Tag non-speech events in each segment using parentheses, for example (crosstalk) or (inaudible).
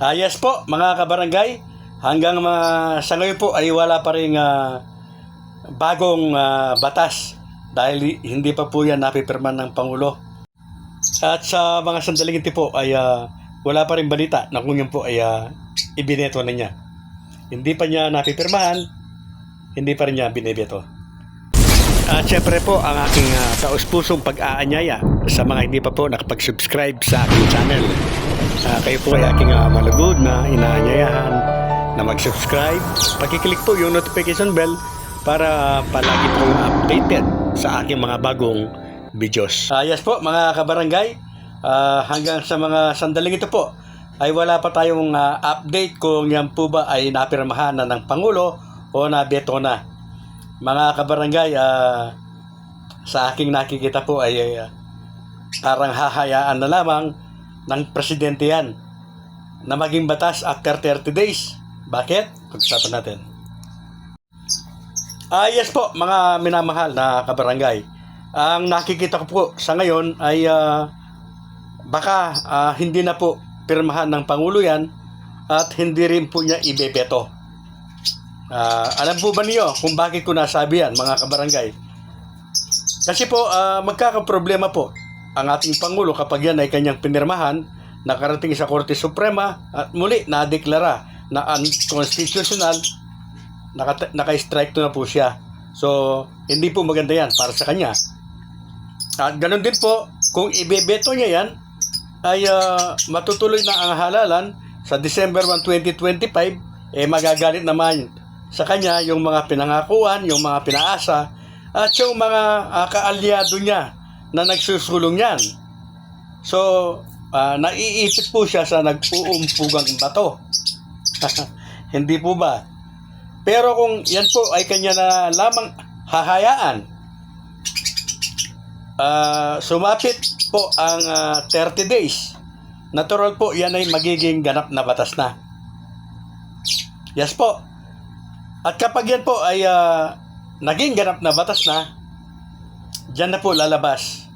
Ah, yes po, mga kabarangay. Hanggang mga sa ngayon po ay wala pa rin ah, bagong ah, batas dahil hindi pa po yan napipirman ng Pangulo. At sa mga sandaling ito po ay ah, wala pa rin balita na kung yun po ay ah, ibineto na niya. Hindi pa niya napipirmahan, hindi pa rin niya binebeto. At syempre po ang aking uh, kaus-pusong pag-aanyaya sa mga hindi pa po nakapag-subscribe sa aking channel. Ah, kayo po ay aking uh, malugod na inaanyayahan na mag-subscribe. Pakiclick po yung notification bell para palagi pong updated sa aking mga bagong videos. Ah, yes po mga kabarangay, Ah, hanggang sa mga sandaling ito po ay wala pa tayong ah, update kung yan po ba ay napirmahan na ng Pangulo o nabeto na. Mga kabarangay, ah, sa aking nakikita po ay ah, parang hahayaan na lamang ng presidente yan na maging batas after 30 days. Bakit? Pag-usapan natin. Ah, yes po, mga minamahal na kabarangay. Ang nakikita ko po sa ngayon ay ah, baka ah, hindi na po pirmahan ng Pangulo yan at hindi rin po niya ibebeto. Ah, alam po ba niyo kung bakit ko nasabi yan, mga kabarangay? Kasi po, ah, magkakaproblema po ang ating Pangulo kapag yan ay kanyang pinirmahan, nakarating sa Korte Suprema at muli nadeklara na unconstitutional, naka, naka-strike to na po siya. So, hindi po maganda yan para sa kanya. At ganun din po, kung ibebeto niya yan, ay ah, matutuloy na ang halalan sa December 1, 2025, eh magagalit naman sa kanya yung mga pinangakuan, yung mga pinaasa, at yung mga ah, kaalyado niya na nagsusulong yan. So, ah, naiipit po siya sa nag-uumpugang bato. (laughs) Hindi po ba? Pero kung yan po ay kanya na lamang hahayaan, ah, sumapit po ang ah, 30 days, natural po yan ay magiging ganap na batas na. Yes po. At kapag yan po ay ah, naging ganap na batas na, dyan na po lalabas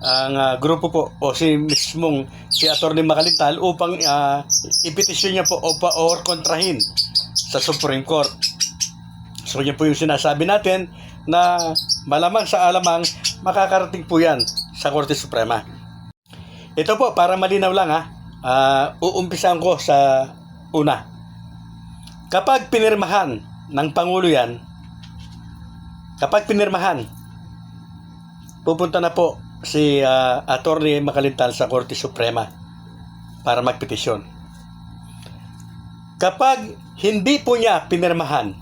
ang ah, grupo po o si mismong si Attorney Makalintal upang ah, ipetisyon niya po o pa or kontrahin sa Supreme Court. So yan po yung sinasabi natin na malamang sa alamang makakarating po yan sa Korte Suprema. Ito po, para malinaw lang ha, ah, uumpisan ko sa una. Kapag pinirmahan ng Pangulo yan, kapag pinirmahan, pupunta na po si ah, Attorney Makalintal sa Korte Suprema para magpetisyon. Kapag hindi po niya pinirmahan,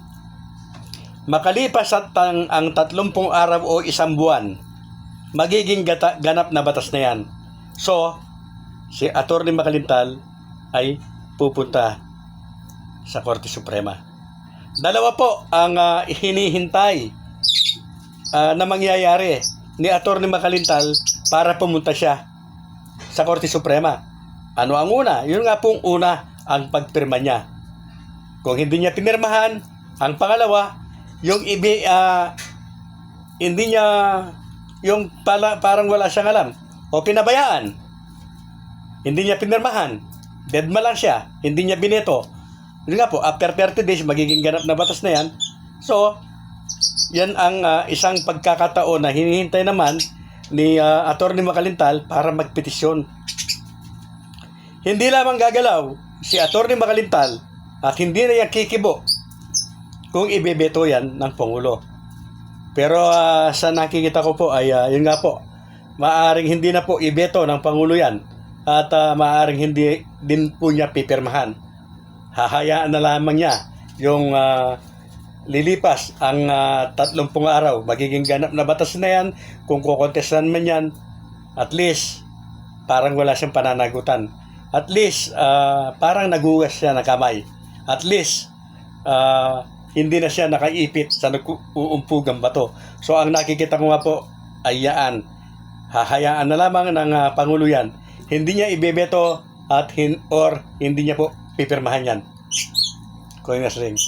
makalipas at ang, ang 30 araw o isang buwan, magiging gata, ganap na batas na yan. So, si Attorney Makalintal ay pupunta sa Korte Suprema. Dalawa po ang ah, hinihintay ah, na mangyayari ni Attorney Makalintal para pumunta siya sa Korte Suprema. Ano ang una? Yun nga pong una ang pagpirma niya. Kung hindi niya pinirmahan, ang pangalawa, yung ibi, ah, hindi niya, yung pala, parang wala siyang alam, o pinabayaan, hindi niya pinirmahan, deadma lang siya, hindi niya bineto. Yun nga po, after 30 days, magiging ganap na batas na yan. So, yan ang ah, isang pagkakataon na hinihintay naman ni ah, Attorney Makalintal para magpetisyon. Hindi lamang gagalaw si Attorney Makalintal at hindi na yan kikibo kung ibebeto yan ng Pangulo. Pero ah, sa nakikita ko po ay ah, yun nga po, maaring hindi na po ibeto ng Pangulo yan at ah, maaring hindi din po niya pipirmahan. Hahayaan na lamang niya yung ah, lilipas ang ah, 30 araw. Magiging ganap na batas na yan. Kung kukontestan man yan, at least parang wala siyang pananagutan. At least ah, parang nagugas siya ng kamay. At least ah, hindi na siya nakaipit sa nag-uumpugang bato. So ang nakikita ko nga po ay yaan. Hahayaan na lamang ng ah, Pangulo yan. Hindi niya ibebeto at hin or hindi niya po pipirmahan yan. Coiners ring.